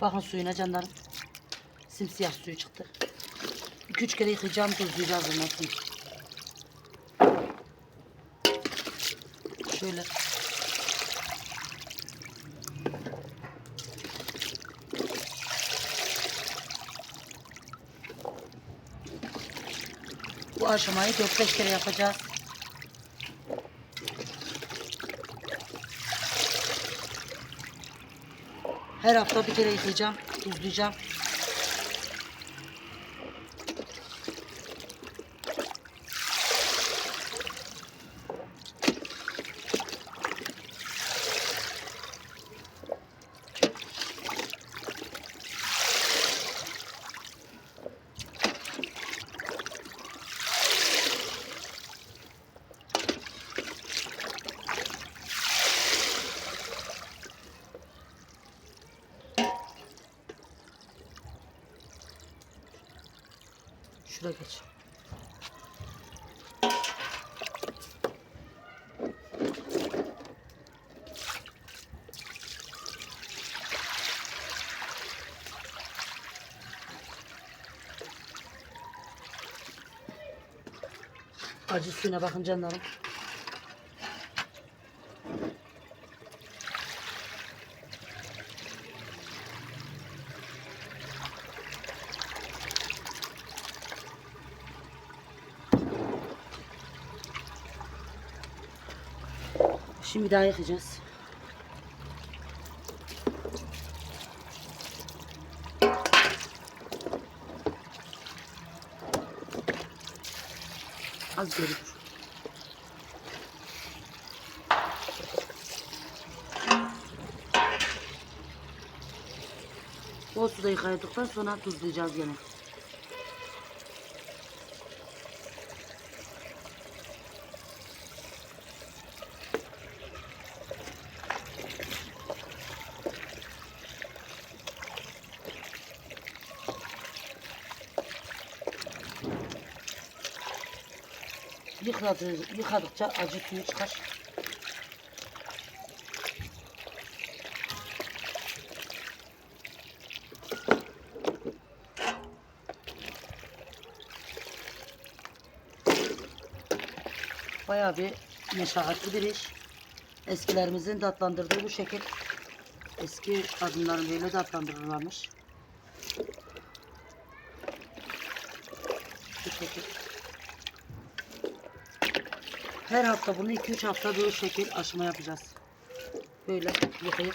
Bakın suyuna canlarım. Simsiyah suyu çıktı. 2-3 kere yıkayacağım, tuzlayacağız sonra. Şöyle. Bu aşamayı 4-5 kere yapacağız. Her hafta bir kere yıkayacağım, tuzlayacağım. Şuraya geç. Acı suyuna bakın canlarım. Şimdi daha yıkayacağız. Az görür. O suda yıkadıktan sonra tuzlayacağız yine. Yıkadı, yıkadıkça acı suyu çıkar. Bayağı bir meşakkatli bir iş. Eskilerimizin tatlandırdığı bu şekil. Eski kadınların böyle tatlandırırlarmış. Bu şekil. Her hafta bunu 2-3 hafta bu şekil aşama yapacağız. Böyle yıkayıp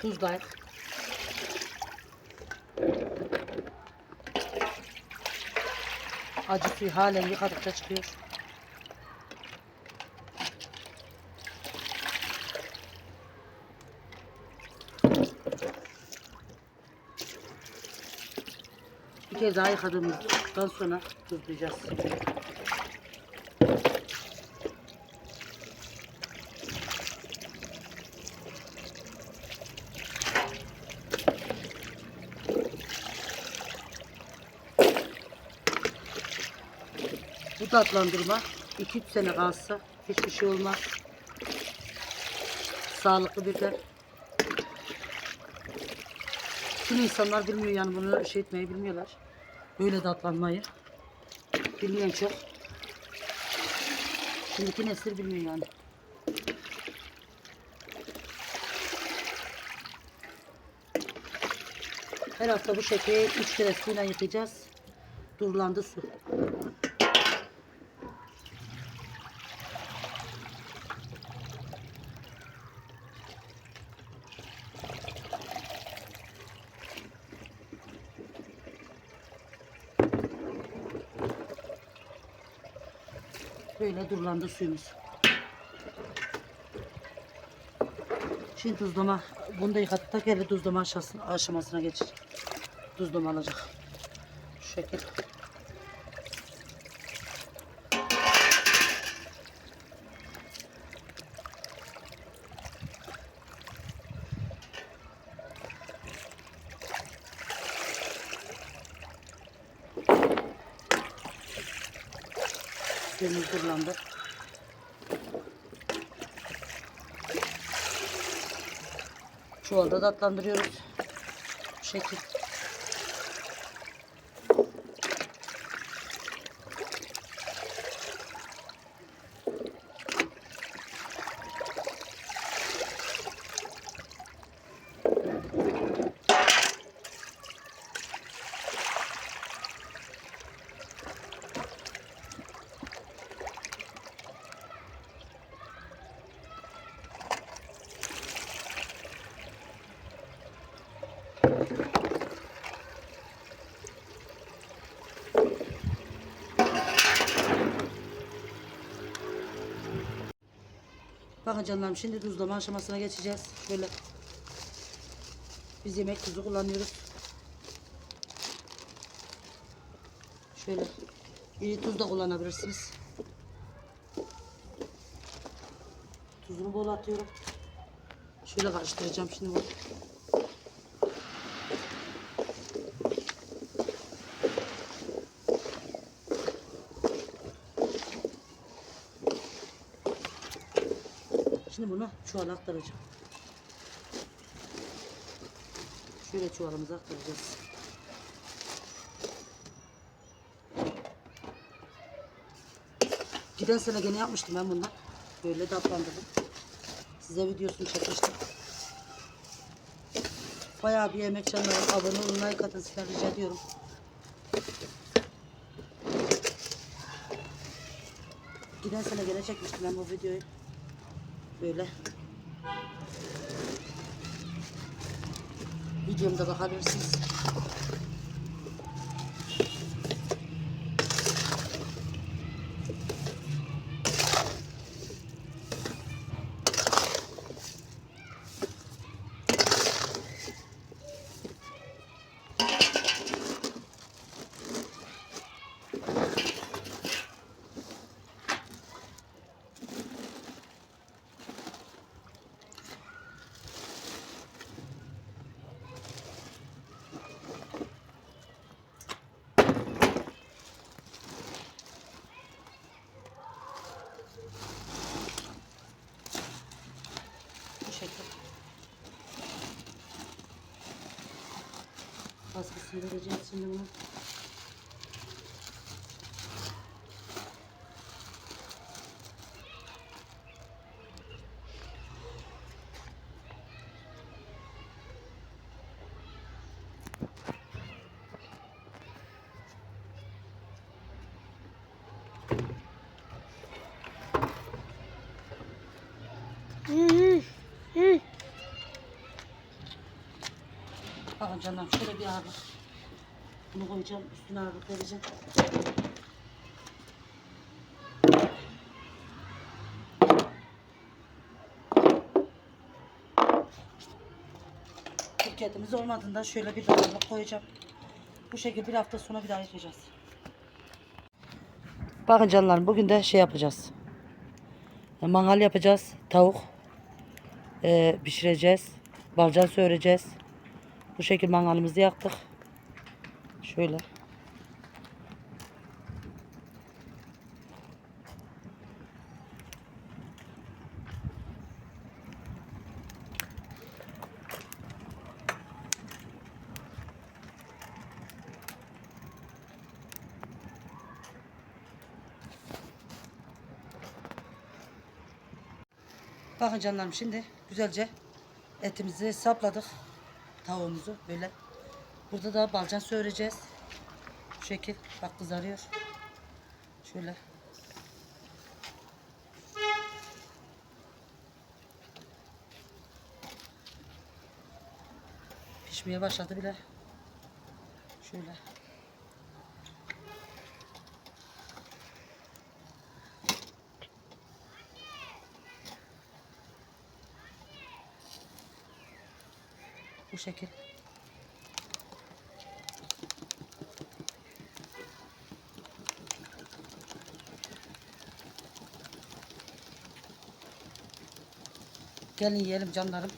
tuzlayıp acı suyu halen yıkadıkça çıkıyor. Kez daha yıkadığımızdan sonra tuzlayacağız. Bu tatlandırma 2-3 sene kalsa hiçbir şey olmaz. Sağlıklı bir de. Tüm insanlar bilmiyor yani bunu şey etmeyi bilmiyorlar. Böyle tatlanmayı. Bilmeyen çok. Şimdiki nesil bilmiyor yani. Her hafta bu şekilde 3 kere suyla yıkayacağız. Durlandı su. Böyle durulandı suyumuz. Şimdi tuzlama, bunu da yıkadık da geri tuzlama aşamasına, geçecek. Tuzlama alacak. Şu şekil. Temiz kullandık. Çuvalda tatlandırıyoruz. Bu şekilde. Bakın canlarım şimdi tuzlama aşamasına geçeceğiz. Şöyle biz yemek tuzu kullanıyoruz. Şöyle iri tuz da kullanabilirsiniz. Tuzunu bol atıyorum. Şöyle karıştıracağım şimdi bunu. Şimdi bunu çuvala aktaracağım. Şöyle çuvalımıza aktaracağız. Giden sene gene yapmıştım ben bundan. Böyle tatlandırdım. Size videosunu çekmiştim. Bayağı bir yemek canlarım. Abone olun, like atın sizden rica ediyorum. Giden sene gene çekmiştim ben bu videoyu. Böyle. Videomda bakabilirsiniz. Bu şekil. Vereceğiz şimdi bunu. Canım şöyle bir ağırlık. Bunu koyacağım üstüne ağırlık vereceğim. Türkiye'miz olmadığında şöyle bir ağırlık koyacağım. Bu şekilde bir hafta sonra bir daha yapacağız. Bakın canlarım bugün de şey yapacağız. E, Mangal yapacağız. Tavuk e, pişireceğiz. Balcan söyleyeceğiz. Bu şekil mangalımızı yaktık. Şöyle. Bakın canlarım şimdi güzelce etimizi sapladık. Tavuğumuzu böyle. Burada da balcan söyleyeceğiz. Bu şekil. Bak kızarıyor. Şöyle. Pişmeye başladı bile. Şöyle. Bu şekil. Gelin yiyelim canlarım.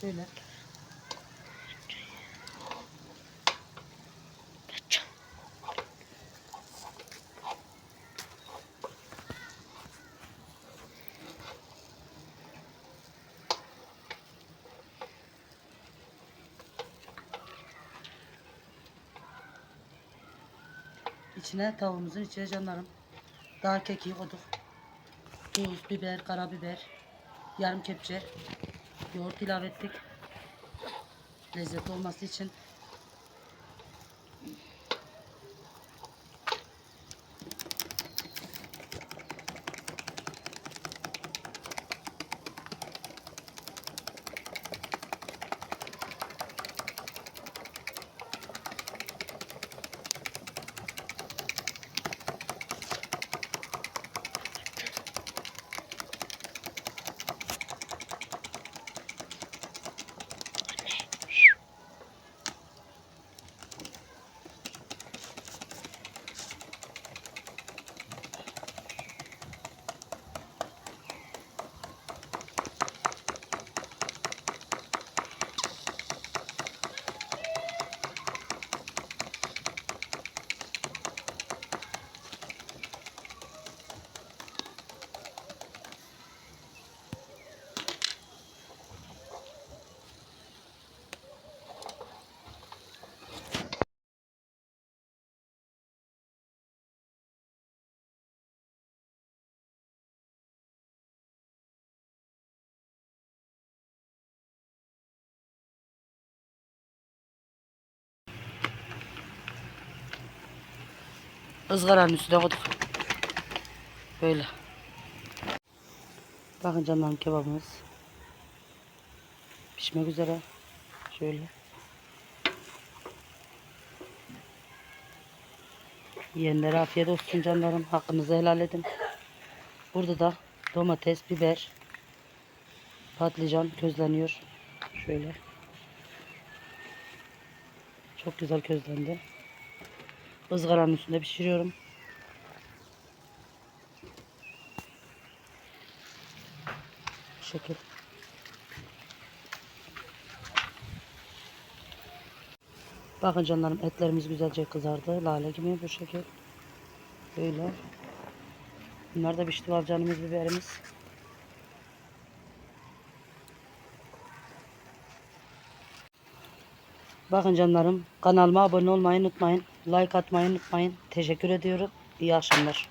Şöyle. İçine tavuğumuzun içine canlarım. Daha kekiği koyduk. Tuz, biber, karabiber, yarım kepçe yoğurt ilave ettik. Lezzetli olması için. Izgaranın üstüne koyduk. Böyle. Bakın canlarım kebabımız pişmek üzere. Şöyle. Yiyenlere afiyet olsun canlarım. Hakkınızı helal edin. Burada da domates, biber, patlıcan közleniyor. Şöyle. Çok güzel közlendi. Izgaranın üstünde pişiriyorum. Şekil. Bakın canlarım etlerimiz güzelce kızardı. Lale gibi bu şekil. Böyle. Bunlar da pişti balcanımız biberimiz. Bakın canlarım kanalıma abone olmayı unutmayın. Like atmayı unutmayın. Teşekkür ediyorum. İyi akşamlar.